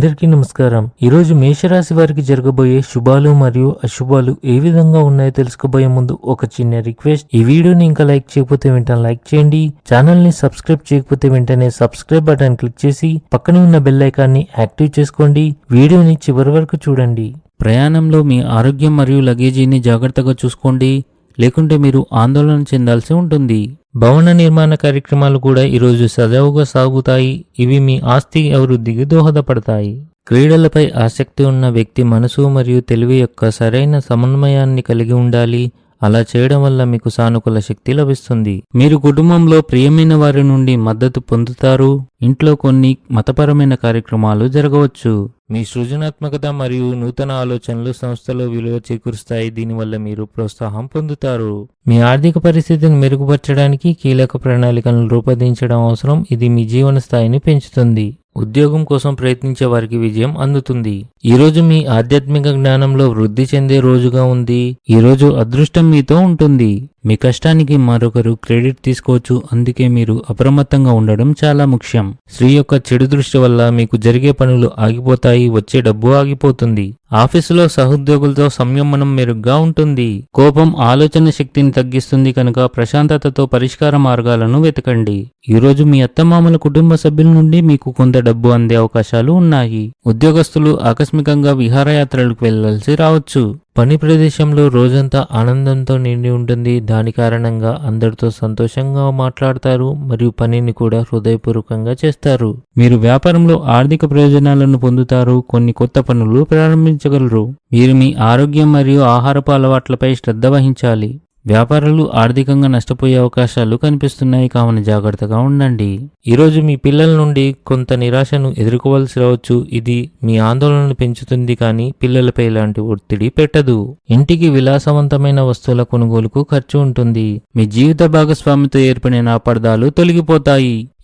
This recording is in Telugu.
అందరికీ నమస్కారం. ఈరోజు మేషరాశి వారికి జరగబోయే శుభాలు మరియు అశుభాలు ఏ విధంగా ఉన్నాయో తెలుసుకోబోయే ముందు ఒక చిన్న రిక్వెస్ట్. ఈ వీడియోని ఇంకా లైక్ చేయకపోతే వెంటనే లైక్ చేయండి. ఛానల్ని సబ్స్క్రైబ్ చేయకపోతే వెంటనే సబ్స్క్రైబ్ బటన్ క్లిక్ చేసి పక్కనే ఉన్న బెల్ ఐకాన్ని యాక్టివ్ చేసుకోండి. వీడియోని చివరి వరకు చూడండి. ప్రయాణంలో మీ ఆరోగ్యం మరియు లగేజీని జాగ్రత్తగా చూసుకోండి. లేకుంటే మీరు ఆందోళన చెందాల్సి ఉంటుంది. భవన నిర్మాణ కార్యక్రమాలు కూడా ఈరోజు సజావుగా సాగుతాయి. ఇవి మీ ఆస్తి అభివృద్ధికి దోహదపడతాయి. క్రీడలపై ఆసక్తి ఉన్న వ్యక్తి మనసు మరియు తెలివి యొక్క సరైన సమన్వయాన్ని కలిగి ఉండాలి. అలా చేయడం వల్ల మీకు సానుకూల శక్తి లభిస్తుంది. మీరు కుటుంబంలో ప్రియమైన వారి నుండి మద్దతు పొందుతారు. ఇంట్లో కొన్ని మతపరమైన కార్యక్రమాలు జరగవచ్చు. మీ సృజనాత్మకత మరియు నూతన ఆలోచనలు సంస్థలో విలువ చేకూరుస్తాయి. దీనివల్ల మీరు ప్రోత్సాహం పొందుతారు. మీ ఆర్థిక పరిస్థితిని మెరుగుపరచడానికి కీలక ప్రణాళికలను రూపొందించడం అవసరం. ఇది మీ జీవన స్థాయిని పెంచుతుంది. ఉద్యోగం కోసం ప్రయత్నించే వారికి విజయం అందుతుంది. ఈరోజు మీ ఆధ్యాత్మిక జ్ఞానంలో వృద్ధి చెందే రోజుగా ఉంది. ఈరోజు అదృష్టం మీతో ఉంటుంది. మీ కష్టానికి మరొకరు క్రెడిట్ తీసుకోవచ్చు. అందుకే మీరు అప్రమత్తంగా ఉండడం చాలా ముఖ్యం. స్త్రీ యొక్క చెడు దృష్టి వల్ల మీకు జరిగే పనులు ఆగిపోతాయి వచ్చే డబ్బు ఆగిపోతుంది. ఆఫీసులో సహోద్యోగులతో సంయమనం మెరుగ్గా ఉంటుంది. కోపం ఆలోచన శక్తిని తగ్గిస్తుంది కనుక ప్రశాంతతతో పరిష్కార మార్గాలను వెతకండి. ఈరోజు మీ అత్తమామల కుటుంబ సభ్యుల నుండి మీకు కొంత డబ్బు అందే అవకాశాలు ఉన్నాయి. ఉద్యోగస్తులు ఆకస్మికంగా విహారయాత్రలకు వెళ్ళాల్సి రావచ్చు. పని ప్రదేశంలో రోజంతా ఆనందంతో నిండి ఉంటుంది. దాని కారణంగా అందరితో సంతోషంగా మాట్లాడతారు మరియు పనిని కూడా హృదయపూర్వకంగా చేస్తారు. మీరు వ్యాపారంలో ఆర్థిక ప్రయోజనాలను పొందుతారు. కొన్ని కొత్త పనులు ప్రారంభించగలరు. మీరు మీ ఆరోగ్యం మరియు ఆహారపు అలవాట్లపై శ్రద్ధ వహించాలి. వ్యాపారాలు ఆర్థికంగా నష్టపోయే అవకాశాలు కనిపిస్తున్నాయి కావున జాగ్రత్తగా ఉండండి. ఈరోజు మీ పిల్లల నుండి కొంత నిరాశను ఎదుర్కోవాల్సి రావచ్చు. ఇది మీ ఆందోళనను పెంచుతుంది కానీ పిల్లలపై ఇలాంటి ఒత్తిడి పెట్టదు. ఇంటికి విలాసవంతమైన వస్తువుల కొనుగోలుకు ఖర్చు ఉంటుంది. మీ జీవిత భాగస్వామితో ఏర్పడిన అపార్థాలు తొలగిపోతాయి.